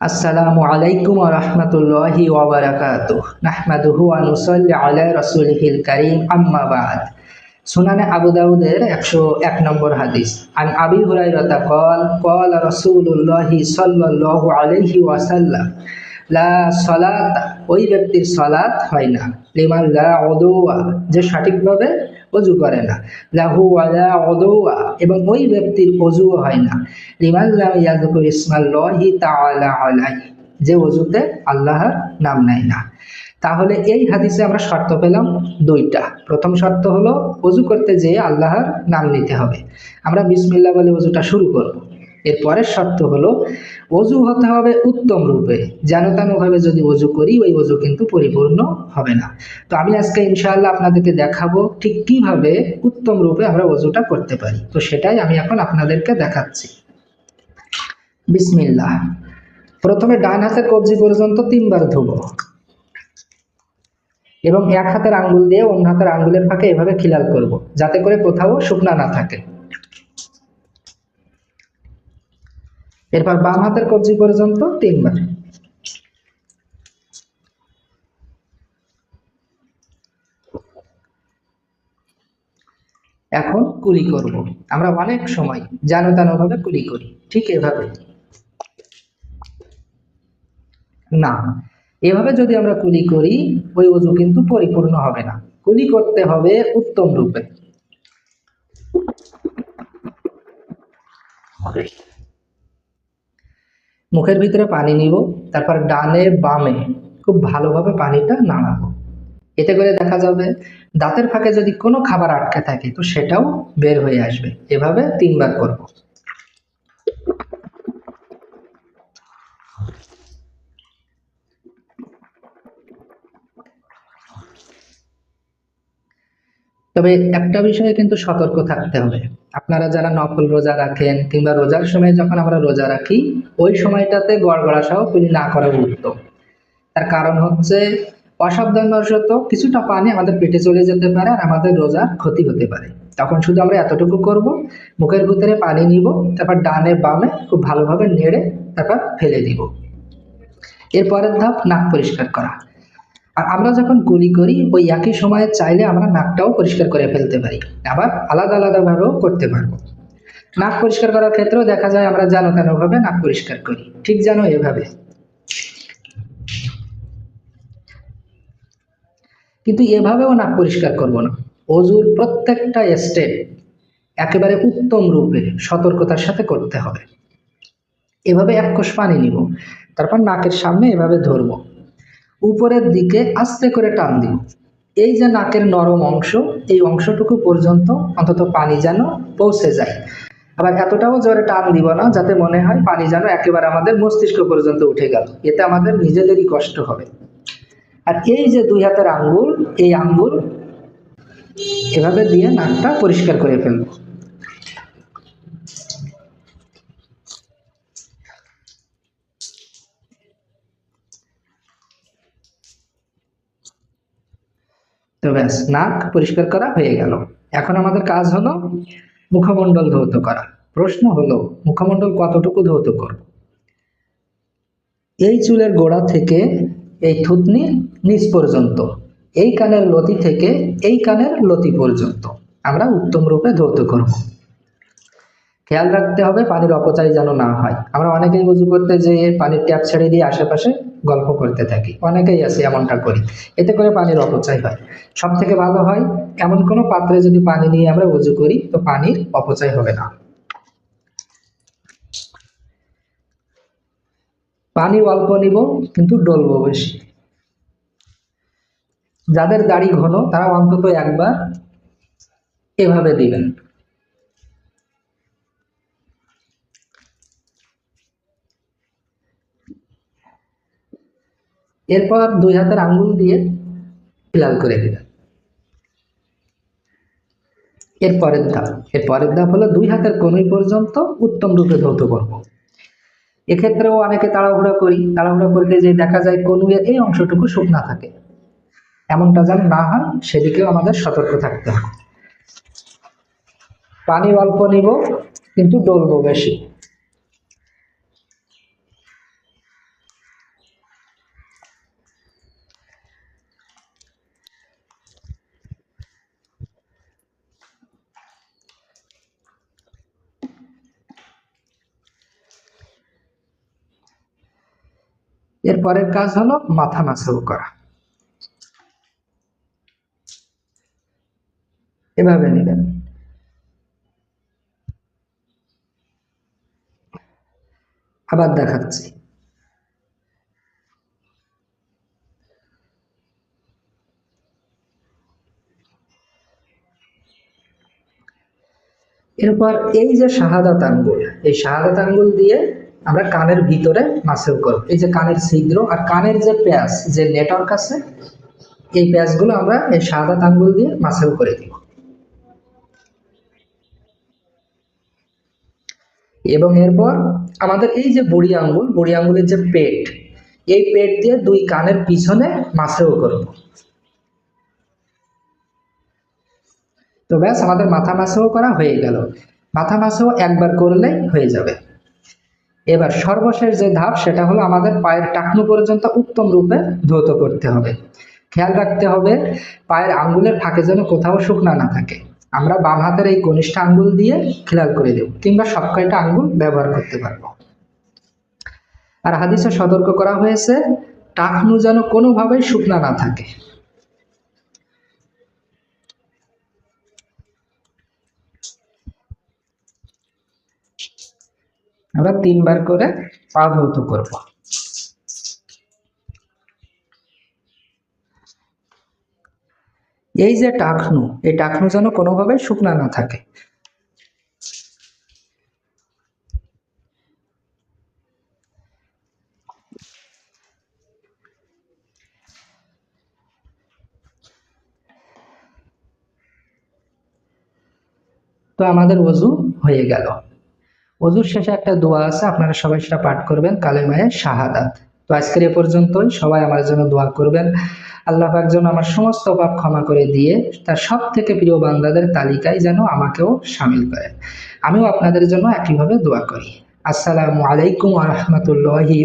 আসসালামু আলাইকুম রহমতুল্লাহি ওবরাকাতুহ নাহমাদুহু ওয়া নুসাল্লি আলা রাসূলিহিল কারীম, আম্মা বাদ। সুনানে আবু দাউদের একশো এক নম্বর হাদিস। আন আবি হুরাইরাতা কল কল রাসূলুল্লাহি সাল্লাল্লাহু আলাইহি ওয়াসাল্লাম, লা সলাত ওই ব্যক্তির সলাত হয় না। লিমান লা উদুয়া যে সঠিকভাবে অজু করে না। লাহু ওয়ালা অদৌয়া, এবং ওই ব্যক্তির অজুও হয় না। লিমাল্লাহ ইয়াজুকুর ইসমাল্লাহি তাআলা আলাইহি, যে অজুতে আল্লাহর নাম নেয় না। তাহলে এই হাদিসে আমরা শর্ত পেলাম দুইটা। প্রথম শর্ত হলো অজু করতে যেয়ে আল্লাহর নাম নিতে হবে। আমরা বিসমিল্লা বলে অজুটা শুরু করব। এর পরের শর্ত হলো অজু হতে হবে উত্তম রূপে। যেন তেনভাবে যদি অজু করি, ওই অজু কিন্তু পরিপূর্ণ হবে না। তো আমি আজকে ইনশাআল্লাহ আপনাদেরকে দেখাবো ঠিক কীভাবে উত্তম রূপে আমরা অজুটা করতে পারি। তো সেটাই আমি এখন আপনাদেরকে দেখাচ্ছি। বিসমিল্লাহ। প্রথমে ডান হাতের কবজি পর্যন্ত তিনবার ধুবো। এবং এক হাতের আঙ্গুল দিয়ে অন্য হাতের আঙ্গুলের ফাঁকে এভাবে খিলাল করব, যাতে করে কোথাও শুকনা না থাকে। এরপর বাম হাতের কবজি পর্যন্ত তিনবার। এখন কুলি করব। আমরা অনেক সময় জানো তেন ভাবে কুলি করি, ঠিক এভাবে। না, এভাবে যদি আমরা কুলি করি, ওই অজু কিন্তু পরিপূর্ণ হবে না। কুলি করতে হবে উত্তম রূপে। মুখের ভিতরে পানি নিব, তারপর ডানে বামে খুব ভালোভাবে পানিটা নাড়াবো। এতে করে দেখা যাবে দাঁতের ফাঁকে যদি কোনো খাবার আটকে থাকে, তো সেটাও বের হয়ে আসবে। এভাবে তিনবার করব। তবে একটা বিষয়ে কিন্তু সতর্ক থাকতে হবে। আপনারা যারা নকল রোজা রাখেন কিংবা রোজার সময় যখন আমরা রোজা রাখি, ওই সময়টাতে গড়গড়া সহ কুলি না করা উত্তম তার কারণ হচ্ছে অসাবধানবশত কিছুটা পানি আমাদের পেটে চলে যেতে পারে আর আমাদের রোজার ক্ষতি হতে পারে। তখন শুধু আমরা এতটুকু করব, মুখের ভিতরে পানি নিব, তারপর ডানে বামে খুব ভালোভাবে নেড়ে তারপর ফেলে দিব। এরপরের ধাপ নাক পরিষ্কার করা। আর আমরা যখন গুলি করি, ওই একই সময়ে চাইলে আমরা নাকটাও পরিষ্কার করে ফেলতে পারি। আবার আলাদা আলাদাভাবেও করতে পারব। নাক পরিষ্কার করার ক্ষেত্রেও দেখা যায় আমরা জানো তেনভাবে নাক পরিষ্কার করি। ঠিক যেন এভাবে। কিন্তু এভাবেও নাক পরিষ্কার করব না। অজুর প্রত্যেকটা স্টেপ একেবারে উত্তম রূপে সতর্কতার সাথে করতে হবে। এভাবে এক কোষ পানি নিব। তারপর নাকের সামনে এভাবে ধরবো। উপরের দিকে আস্তে করে টান দিব এই যে নাকের নরম অংশ, এই অংশটুকু পর্যন্ত অন্তত পানি যেন পৌঁছে যায়। আবার এতটাও জোরে টান দিব না, যাতে মনে হয় পানি যেন একেবারে আমাদের মস্তিষ্ক পর্যন্ত উঠে গেল। এতে আমাদের নিজেদেরই কষ্ট হবে। আর এই যে দুই হাতের আঙ্গুল, এই আঙ্গুল, এভাবে দিয়ে নাকটা পরিষ্কার করে ফেলব। তো ব্যাস, নাক পরিষ্কার করা হয়ে গেল। এখন আমাদের কাজ হলো মুখমণ্ডল ধৌত করা। প্রশ্ন হলো, মুখমণ্ডল কতটুকু ধৌত করব? এই চুলের গোড়া থেকে এই থুতনি নিচ পর্যন্ত, এই কানের লতি থেকে এই কানের লতি পর্যন্ত আমরা উত্তম রূপে ধৌত করব। খেয়াল রাখতে হবে পানির অপচয় যেন না হয়। আমরা অনেকেই উজু করতে যেয়ে পানির ট্যাপ ছেড়ে দিয়ে আশেপাশে গল্প করতে থাকি। অনেকেই আছে এমনটা করি। এতে করে পানির অপচয় হয়। সব থেকে ভালো হয়, এমন কোনো পাত্রে যদি পানি নিয়ে আমরা উজু করি, তো পানির অপচয় হবে না। পানি অল্প নিব, কিন্তু ডলবো বেশি। যাদের দাড়ি ঘন, তারা অন্তত একবার এভাবে দিবেন। এরপর দুই হাতের আঙ্গুল দিয়ে লাল করে দিবেন এর পরের ধাপ। এর পরের ধাপ হলো দুই হাতের কনুই পর্যন্ত উত্তম রূপে ধৌত করব। এক্ষেত্রেও অনেকে তাড়াহুড়া করি। তাড়াহুড়া করতে যে দেখা যায় কনুয়ের এই অংশটুকু শুকনা থাকে। এমনটা যেন না হয়, সেদিকেও আমাদের সতর্ক থাকতে হবে। পানি অল্প নিব, কিন্তু ডলবো বেশি। এর পরের কাজ হলো মাথা মাসাও করা। এভাবে নেবেন। আবার দেখাচ্ছি। এরপর এই যে শাহাদাত আঙ্গুল, এই শাহাদাত আঙ্গুল দিয়ে আমরা কানের ভিতরে মাসেও করব। এই যে কানের ছিদ্র আর কানের যে প্যাচ, যে নেটওয়ার্ক আছে, এই প্যাচগুলো আমরা এই শাহাদাত আঙ্গুল দিয়ে মাসেও করে দিব। এবং এরপর আমাদের এই যে বড়ি আঙ্গুল, বড়ি আঙ্গুলের যে পেট, এই পেট দিয়ে দুই কানের পিছনে মাসেও করব। তো ব্যাস, আমাদের মাথা মাসেও করা হয়ে গেল। মাথা মাসেও একবার করলেই হয়ে যাবে। এবার সর্বশেষ যে ধাপ, সেটা হলো আমাদের পায়ের টাকনু পর্যন্ত উত্তম রূপে ধৌত করতে হবে। খেয়াল রাখতে হবে, পায়ের আঙ্গুলের ফাঁকে যেন কোথাও শুকনা না থাকে। আমরা বাম হাতের এই কনিষ্ঠ আঙ্গুল দিয়ে খেলাল করে দেব কিংবা সব কয়টা আঙ্গুল ব্যবহার করতে পারব। আর হাদিসে সতর্ক করা হয়েছে, টাকনু যেন কোনোভাবেই শুকনা না থাকে। আমরা তিনবার করে পা ধৌত করব। এই যে টাকনু এই টাকনু যেন কোনোভাবে শুকনা না থাকে। তো আমাদের ওযু হয়ে গেল। ওযুর শেষে একটা দোয়া আছে, আপনারা সবাই সেটা পাঠ করবেন কালেমায়ে শাহাদাত। তো আজকের এ পর্যন্তই, সবাই আমার জন্য দোয়া করবেন। আল্লাহ পাক যেন আমার সমস্ত পাপ ক্ষমা করে দিয়ে তার সব থেকে প্রিয় বান্দাদের তালিকায় যেন আমাকেও সামিল করে। আমিও আপনাদের জন্য একইভাবে দোয়া করি। আসসালামু আলাইকুম আ রহমতুল্লাহি